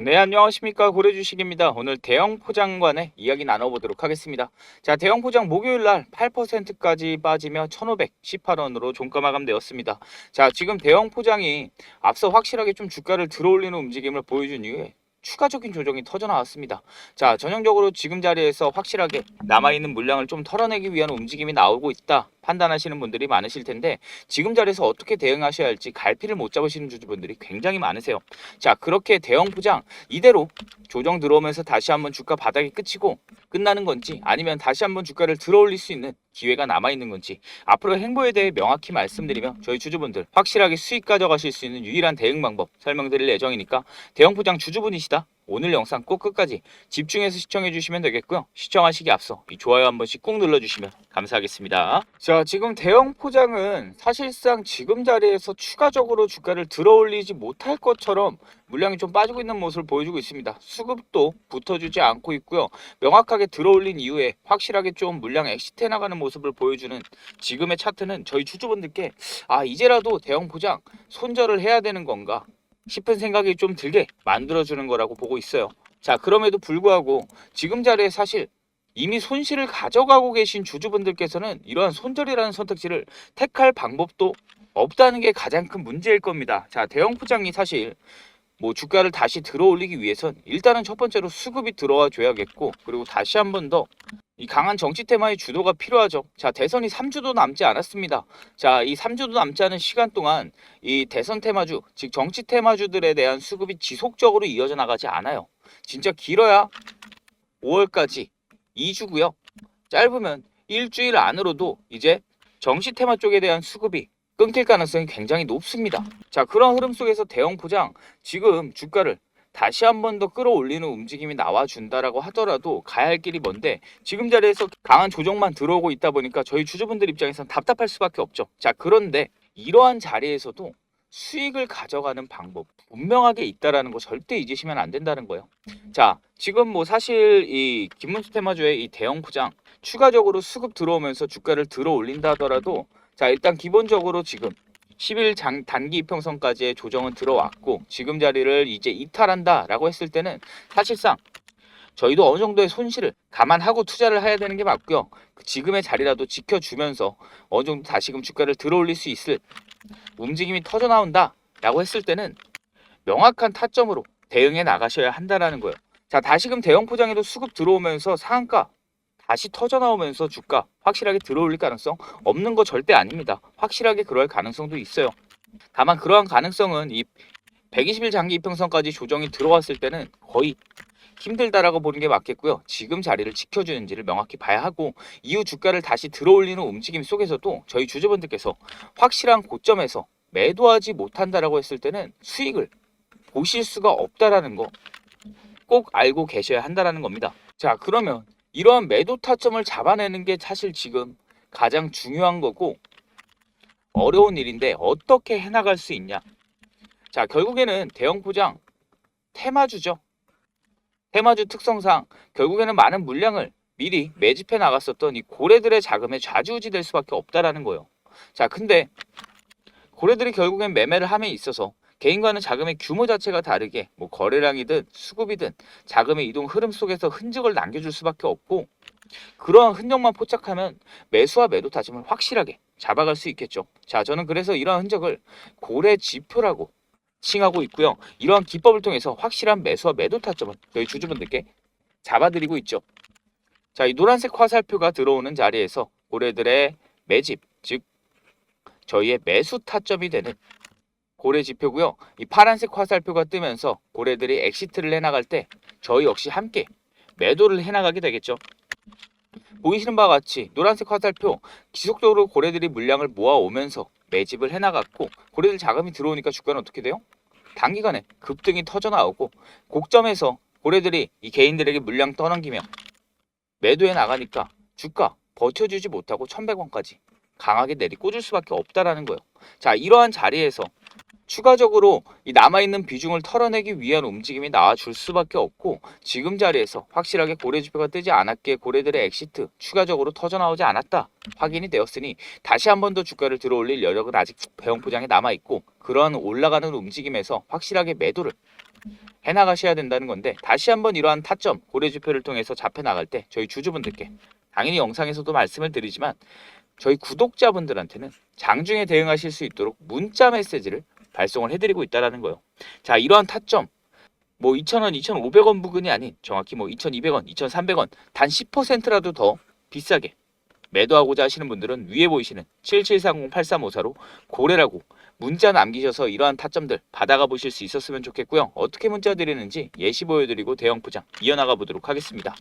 네, 안녕하십니까. 고래주식입니다. 오늘 대형 포장관의 이야기 나눠보도록 하겠습니다. 자, 대형 포장 목요일 날 8%까지 빠지며 1,518원으로 종가 마감되었습니다. 자, 지금 대형 포장이 앞서 확실하게 좀 주가를 들어올리는 움직임을 보여준 이후에 추가적인 조정이 터져 나왔습니다. 자, 전형적으로 지금 자리에서 확실하게 남아있는 물량을 좀 털어내기 위한 움직임이 나오고 있다. 판단하시는 분들이 많으실 텐데 지금 자리에서 어떻게 대응하셔야 할지 갈피를 못 잡으시는 주주분들이 굉장히 많으세요. 자, 그렇게 대형 포장 이대로 조정 들어오면서 다시 한번 주가 바닥이 끝이고 끝나는 건지 아니면 다시 한번 주가를 들어올릴 수 있는 기회가 남아 있는 건지 앞으로 행보에 대해 명확히 말씀드리며 저희 주주분들 확실하게 수익 가져가실 수 있는 유일한 대응 방법 설명드릴 예정이니까 대형 포장 주주분이시다. 오늘 영상 꼭 끝까지 집중해서 시청해 주시면 되겠고요. 시청하시기 앞서 이 좋아요 한 번씩 꼭 눌러주시면 감사하겠습니다. 자, 지금 대형 포장은 사실상 지금 자리에서 추가적으로 주가를 들어올리지 못할 것처럼 물량이 좀 빠지고 있는 모습을 보여주고 있습니다. 수급도 붙어주지 않고 있고요. 명확하게 들어올린 이후에 확실하게 좀 물량 엑시트해 나가는 모습을 보여주는 지금의 차트는 저희 주주분들께 아 이제라도 대형 포장 손절을 해야 되는 건가 싶은 생각이 좀 들게 만들어주는 거라고 보고 있어요. 자, 그럼에도 불구하고 지금 자리에 사실 이미 손실을 가져가고 계신 주주분들께서는 이러한 손절이라는 선택지를 택할 방법도 없다는 게 가장 큰 문제일 겁니다. 자, 대형 포장이 사실 뭐 주가를 다시 들어올리기 위해선 일단은 첫 번째로 수급이 들어와 줘야겠고 그리고 다시 한 번 더 이 강한 정치 테마의 주도가 필요하죠. 자, 대선이 3주도 남지 않았습니다. 자, 이 3주도 남지 않은 시간 동안 이 대선 테마주, 즉 정치 테마주들에 대한 수급이 지속적으로 이어져 나가지 않아요. 진짜 길어야 5월까지 2주고요. 짧으면 일주일 안으로도 이제 정치 테마 쪽에 대한 수급이 끊길 가능성이 굉장히 높습니다. 자, 그런 흐름 속에서 대형 포장 지금 주가를 다시 한 번 더 끌어올리는 움직임이 나와준다라고 하더라도 가야 할 길이 먼데 지금 자리에서 강한 조정만 들어오고 있다 보니까 저희 주주분들 입장에서는 답답할 수밖에 없죠. 자, 그런데 이러한 자리에서도 수익을 가져가는 방법 분명하게 있다라는 거 절대 잊으시면 안 된다는 거예요. 자, 지금 뭐 사실 이 김문수 테마주의 이 대형 포장 추가적으로 수급 들어오면서 주가를 들어 올린다 하더라도 자, 일단 기본적으로 지금 10일 장, 단기 이평선까지의 조정은 들어왔고 지금 자리를 이제 이탈한다라고 했을 때는 사실상 저희도 어느 정도의 손실을 감안하고 투자를 해야 되는 게 맞고요. 그 지금의 자리라도 지켜주면서 어느 정도 다시금 주가를 들어올릴 수 있을 움직임이 터져 나온다라고 했을 때는 명확한 타점으로 대응해 나가셔야 한다라는 거예요. 자, 다시금 대형 포장에도 수급 들어오면서 상한가 다시 터져 나오면서 주가 확실하게 들어올릴 가능성 없는 거 절대 아닙니다. 확실하게 그럴 가능성도 있어요. 다만 그러한 가능성은 이 120일 장기 이평선까지 조정이 들어왔을 때는 거의 힘들다라고 보는 게 맞겠고요. 지금 자리를 지켜주는지를 명확히 봐야 하고 이후 주가를 다시 들어올리는 움직임 속에서도 저희 주주분들께서 확실한 고점에서 매도하지 못한다라고 했을 때는 수익을 보실 수가 없다라는 거 꼭 알고 계셔야 한다라는 겁니다. 자, 그러면 이러한 매도 타점을 잡아내는 게 사실 지금 가장 중요한 거고 어려운 일인데 어떻게 해나갈 수 있냐? 자, 결국에는 대형 포장 테마주죠. 테마주 특성상 결국에는 많은 물량을 미리 매집해 나갔었던 이 고래들의 자금에 좌지우지 될 수밖에 없다라는 거예요. 자, 근데 고래들이 결국엔 매매를 함에 있어서 개인과는 자금의 규모 자체가 다르게 뭐 거래량이든 수급이든 자금의 이동 흐름 속에서 흔적을 남겨줄 수밖에 없고 그러한 흔적만 포착하면 매수와 매도 타점을 확실하게 잡아갈 수 있겠죠. 자, 저는 그래서 이러한 흔적을 고래 지표라고 칭하고 있고요. 이러한 기법을 통해서 확실한 매수와 매도 타점을 저희 주주분들께 잡아드리고 있죠. 자, 이 노란색 화살표가 들어오는 자리에서 고래들의 매집, 즉 저희의 매수 타점이 되는 고래 지표고요. 이 파란색 화살표가 뜨면서 고래들이 엑시트를 해나갈 때 저희 역시 함께 매도를 해나가게 되겠죠. 보이시는 바와 같이 노란색 화살표 지속적으로 고래들이 물량을 모아오면서 매집을 해나갔고 고래들 자금이 들어오니까 주가는 어떻게 돼요? 단기간에 급등이 터져 나오고 고점에서 고래들이 이 개인들에게 물량 떠넘기며 매도해 나가니까 주가 버텨주지 못하고 1100원까지 강하게 내리 꽂을 수밖에 없다라는 거예요. 자 이러한 자리에서 추가적으로 이 남아있는 비중을 털어내기 위한 움직임이 나와줄 수밖에 없고 지금 자리에서 확실하게 고래 지표가 뜨지 않았기에 고래들의 엑시트 추가적으로 터져나오지 않았다 확인이 되었으니 다시 한 번 더 주가를 들어올릴 여력은 아직 배영 포장에 남아있고 그러한 올라가는 움직임에서 확실하게 매도를 해나가셔야 된다는 건데 다시 한번 이러한 타점 고래지표를 통해서 잡혀 나갈 때 저희 주주분들께 당연히 영상에서도 말씀을 드리지만 저희 구독자분들한테는 장중에 대응하실 수 있도록 문자 메시지를 발송을 해드리고 있다라는 거예요. 자 이러한 타점 뭐 2,000원, 2,500원 부근이 아닌 정확히 뭐 2,200원, 2,300원 단 10%라도 더 비싸게 매도하고자 하시는 분들은 위에 보이시는 7730-8354로 고래라고 문자 남기셔서 이러한 타점들 받아가 보실 수 있었으면 좋겠고요. 어떻게 문자 드리는지 예시 보여드리고 대형 포장 이어나가 보도록 하겠습니다.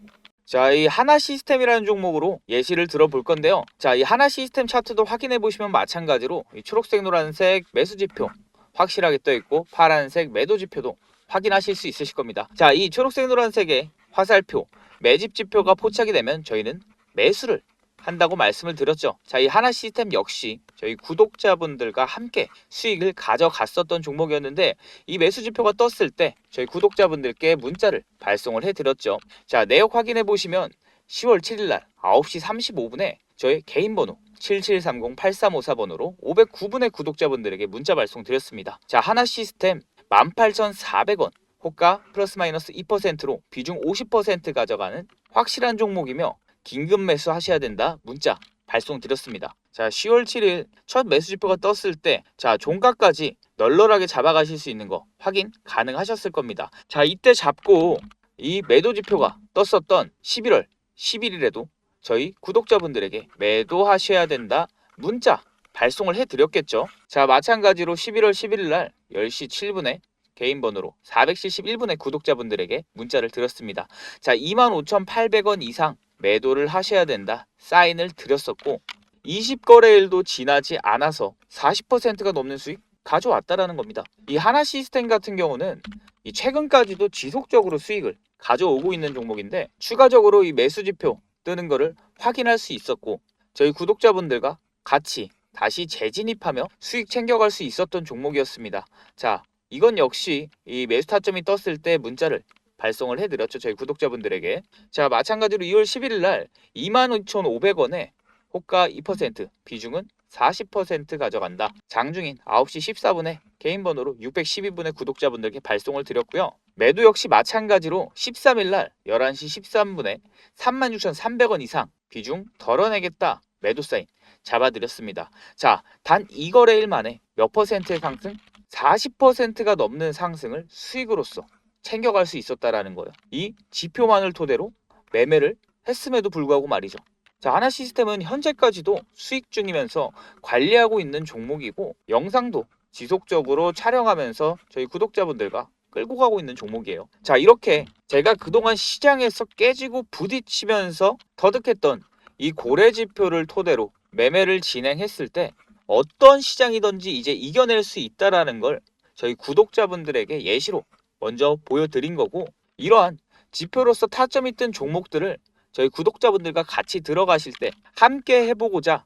자, 이 하나 시스템이라는 종목으로 예시를 들어볼 건데요. 자, 이 하나 시스템 차트도 확인해 보시면 마찬가지로 이 초록색, 노란색 매수 지표 확실하게 떠 있고 파란색 매도 지표도 확인하실 수 있으실 겁니다. 자, 이 초록색, 노란색의 화살표 매집 지표가 포착이 되면 저희는 매수를 한다고 말씀을 드렸죠. 자, 이 하나 시스템 역시 저희 구독자분들과 함께 수익을 가져갔었던 종목이었는데 이 매수 지표가 떴을 때 저희 구독자분들께 문자를 발송을 해드렸죠. 자, 내역 확인해 보시면 10월 7일 날 9시 35분에 저희 개인 번호 7730-8354번으로 509분의 구독자분들에게 문자 발송 드렸습니다. 자, 하나 시스템 18,400원 호가 플러스 마이너스 2%로 비중 50% 가져가는 확실한 종목이며 긴급 매수 하셔야 된다 문자 발송 드렸습니다. 자 10월 7일 첫 매수 지표가 떴을 때 자 종가까지 널널하게 잡아가실 수 있는 거 확인 가능하셨을 겁니다. 자 이때 잡고 이 매도 지표가 떴었던 11월 11일에도 저희 구독자분들에게 매도하셔야 된다 문자 발송을 해드렸겠죠. 자 마찬가지로 11월 11일 날 10시 7분에 개인 번호로 471분의 구독자분들에게 문자를 드렸습니다. 자 25,800원 이상 매도를 하셔야 된다 사인을 드렸었고 20거래일도 지나지 않아서 40%가 넘는 수익 가져왔다라는 겁니다. 이 하나 시스템 같은 경우는 이 최근까지도 지속적으로 수익을 가져오고 있는 종목인데 추가적으로 이 매수 지표 뜨는 거를 확인할 수 있었고 저희 구독자분들과 같이 다시 재진입하며 수익 챙겨갈 수 있었던 종목이었습니다. 자, 이건 역시 이 매수 타점이 떴을 때 문자를 발송을 해드렸죠. 저희 구독자분들에게. 자, 마찬가지로 2월 11일 날 22,500원에 호가 2% 비중은 40% 가져간다. 장중인 9시 14분에 개인 번호로 612분의 구독자분들께 발송을 드렸고요. 매도 역시 마찬가지로 13일 날 11시 13분에 36,300원 이상 비중 덜어내겠다. 매도 사인 잡아드렸습니다. 자, 단 2거래일 만에 몇 퍼센트의 상승? 40%가 넘는 상승을 수익으로서 챙겨갈 수 있었다라는 거예요. 이 지표만을 토대로 매매를 했음에도 불구하고 말이죠. 자, 하나 시스템은 현재까지도 수익 중이면서 관리하고 있는 종목이고 영상도 지속적으로 촬영하면서 저희 구독자분들과 끌고 가고 있는 종목이에요. 자, 이렇게 제가 그동안 시장에서 깨지고 부딪히면서 터득했던 이 고래 지표를 토대로 매매를 진행했을 때 어떤 시장이든지 이제 이겨낼 수 있다라는 걸 저희 구독자분들에게 예시로 먼저 보여드린 거고 이러한 지표로서 타점이 뜬 종목들을 저희 구독자분들과 같이 들어가실 때 함께 해보고자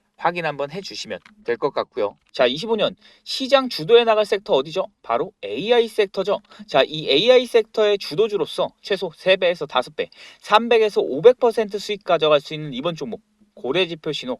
확인 한번 해주시면 될 것 같고요. 자, 25년 시장 주도에 나갈 섹터 어디죠? 바로 AI 섹터죠. 자, 이 AI 섹터의 주도주로서 최소 3배에서 5배, 300에서 500% 수익 가져갈 수 있는 이번 종목 고래 지표 신호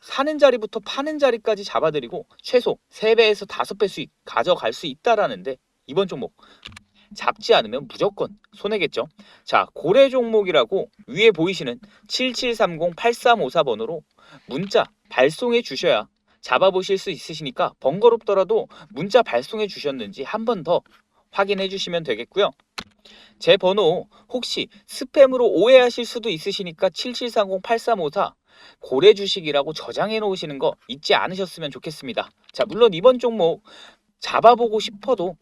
사는 자리부터 파는 자리까지 잡아드리고 최소 3배에서 5배 수익 가져갈 수 있다라는데 이번 종목 잡지 않으면 무조건 손해겠죠. 자, 고래 종목이라고 위에 보이시는 7730-8354번으로 문자 발송해 주셔야 잡아보실 수 있으시니까 번거롭더라도 문자 발송해 주셨는지 한 번 더 확인해 주시면 되겠고요. 제 번호 혹시 스팸으로 오해하실 수도 있으시니까 7730-8354 고래 주식이라고 저장해 놓으시는 거 잊지 않으셨으면 좋겠습니다. 자, 물론 이번 종목 잡아보고 싶어도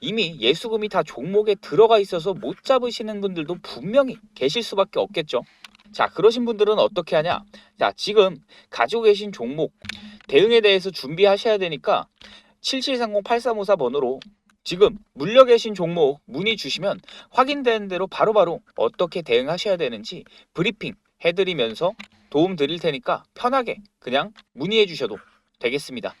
이미 예수금이 다 종목에 들어가 있어서 못 잡으시는 분들도 분명히 계실 수밖에 없겠죠. 자, 그러신 분들은 어떻게 하냐? 자, 지금 가지고 계신 종목 대응에 대해서 준비하셔야 되니까 7730-8354 번호로 지금 물려 계신 종목 문의 주시면 확인되는 대로 바로바로 어떻게 대응하셔야 되는지 브리핑 해드리면서 도움 드릴 테니까 편하게 그냥 문의해 주셔도 되겠습니다.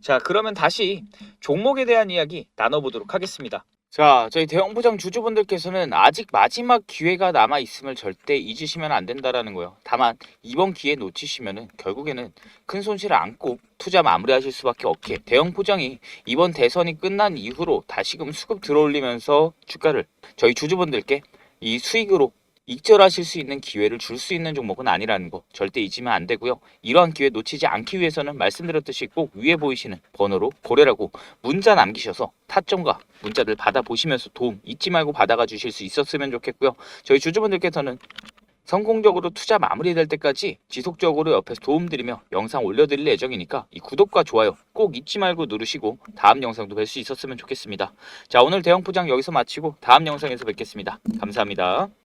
자, 그러면 다시 종목에 대한 이야기 나눠보도록 하겠습니다. 자, 저희 대형부장 주주분들께서는 아직 마지막 기회가 남아 있음을 절대 잊으시면 안 된다라는 거예요. 다만 이번 기회 놓치시면은 결국에는 큰 손실을 안고 투자 마무리하실 수밖에 없게 대형 포장이 이번 대선이 끝난 이후로 다시금 수급 들어올리면서 주가를 저희 주주분들께 이 수익으로 익절하실 수 있는 기회를 줄 수 있는 종목은 아니라는 거 절대 잊으면 안 되고요. 이러한 기회 놓치지 않기 위해서는 말씀드렸듯이 꼭 위에 보이시는 번호로 고래라고 문자 남기셔서 타점과 문자들 받아보시면서 도움 잊지 말고 받아가 주실 수 있었으면 좋겠고요. 저희 주주분들께서는 성공적으로 투자 마무리될 때까지 지속적으로 옆에서 도움드리며 영상 올려드릴 예정이니까 이 구독과 좋아요 꼭 잊지 말고 누르시고 다음 영상도 뵐 수 있었으면 좋겠습니다. 자 오늘 대형 포장 여기서 마치고 다음 영상에서 뵙겠습니다. 감사합니다.